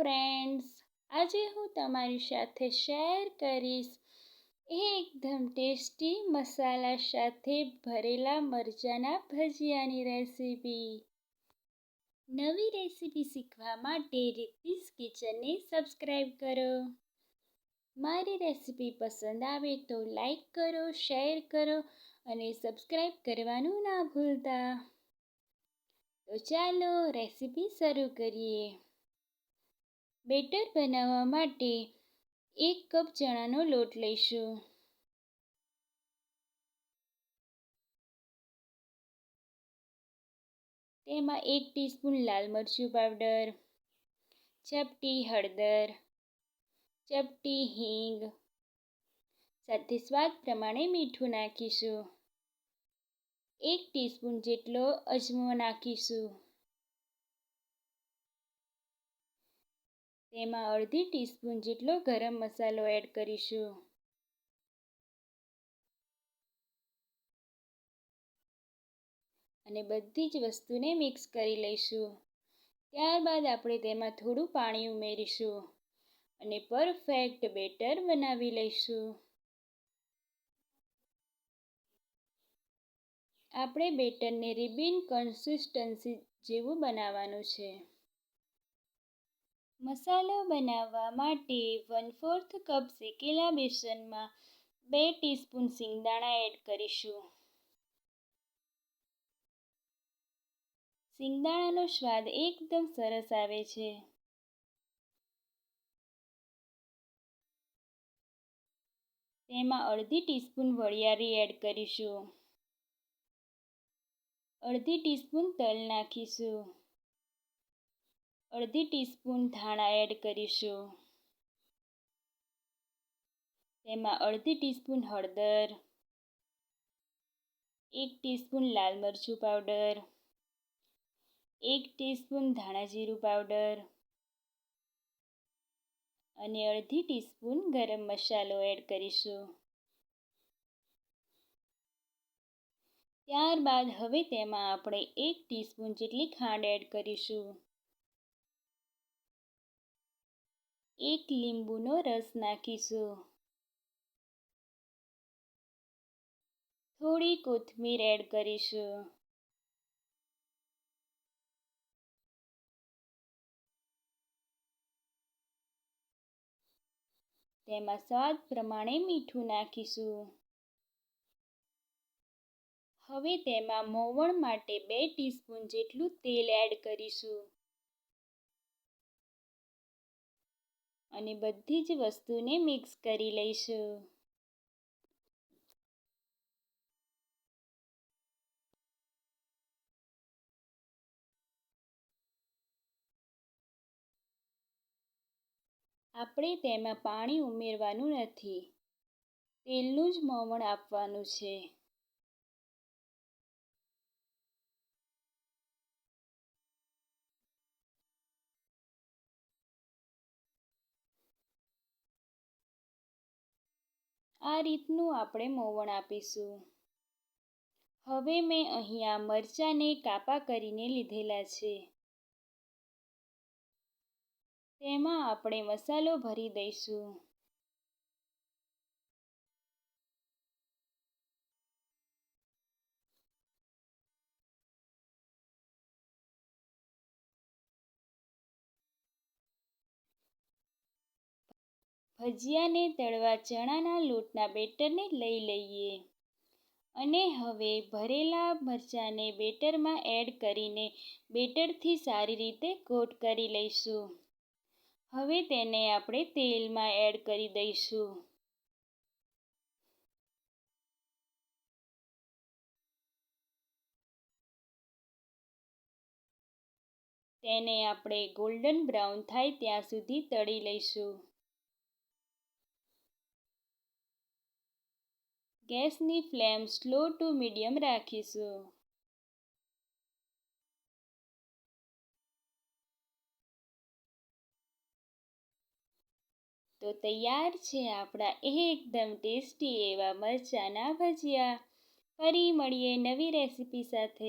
Friends આજે હું તમારી સાથે શેર કરીશ એકદમ ટેસ્ટી મસાલા સાથે ભરેલા મરચાંના ભજીયાની રેસીપી નવી રેસીપી શીખવા માટે રીતિસ કિચનને સબસ્ક્રાઈબ કરો. મારી રેસીપી પસંદ આવે તો લાઈક કરો શેર કરો અને સબસ્ક્રાઈબ કરવાનું ના ભૂલતા. તો ચાલો રેસીપી શરૂ કરીએ. બેટર બનાવવા માટે એક કપ ચણાનો લોટ લઈશું. તેમાં એક ટીસ્પૂન લાલ મરચું પાવડર, ચપટી હળદર, ચપટી હિંગ, સાથે સ્વાદ પ્રમાણે મીઠું નાખીશું. એક ટીસ્પૂન જેટલો અજમો નાખીશું. તેમાં અડધી ટીસ્પૂન જેટલો ગરમ મસાલો એડ કરીશું. અને બધી જ વસ્તુને મિક્સ કરી લઈશું. ત્યારબાદ આપણે તેમાં થોડું પાણી ઉમેરીશું અને પરફેક્ટ બેટર બનાવી લઈશું. આપણે બેટરને રિબિન કન્સિસ્ટન્સી જેવું બનાવવાનું છે. મસાલો બનાવવા માટે વન ફોર્થ કપ શેકેલા બેસનમાં બે ટીસ્પૂન સિંગદાણા એડ કરીશું. સિંગદાણાનો સ્વાદ એકદમ સરસ આવે છે. તેમાં અડધી ટીસ્પૂન વરિયાળી એડ કરીશું. અડધી ટીસ્પૂન તલ નાખીશું. અડધી ટીસ્પૂન ધાણા એડ કરીશું. તેમાં અડધી ટીસ્પૂન હળદર, એક ટીસ્પૂન લાલ મરચું પાવડર, એક ટીસ્પૂન ધાણા જીરું પાવડર અને અડધી ટીસ્પૂન ગરમ મસાલો એડ કરીશું. ત્યારબાદ હવે તેમાં આપણે એક ટીસ્પૂન જેટલી ખાંડ એડ કરીશું. એક લીંબુનો રસ નાખીશું. થોડી કોથમીર એડ કરીશું. તેમાં સ્વાદ પ્રમાણે મીઠું નાખીશું. હવે તેમાં મોવણ માટે બે ટીસ્પૂન જેટલું તેલ એડ કરીશું. અને બધી જ વસ્તુને મિક્સ કરી લઈશું. આપણે તેમાં પાણી ઉમેરવાનું નથી. તેલનું જ મોમણ આપવાનું છે. આ રીતનું આપણે મોવણ આપીશું. હવે મેં અહીંયા મરચાંને કાપા કરીને લીધેલા છે. તેમાં આપણે મસાલો ભરી દઈશું. ભજીયાને તળવા ચણાના લોટના બેટરને લઈ લઈએ. અને હવે ભરેલા મરચાંને બેટરમાં એડ કરીને બેટરથી સારી રીતે કોટ કરી લઈશું. હવે તેને આપણે તેલમાં એડ કરી દઈશું. તેને આપણે ગોલ્ડન બ્રાઉન થાય ત્યાં સુધી તળી લઈશું. ગેસની ફ્લેમ સ્લો ટુ મીડિયમ રાખીશું. તો તૈયાર છે આપણા એકદમ ટેસ્ટી એવા મરચાના ભજીયા. ફરી મળીએ નવી રેસીપી સાથે.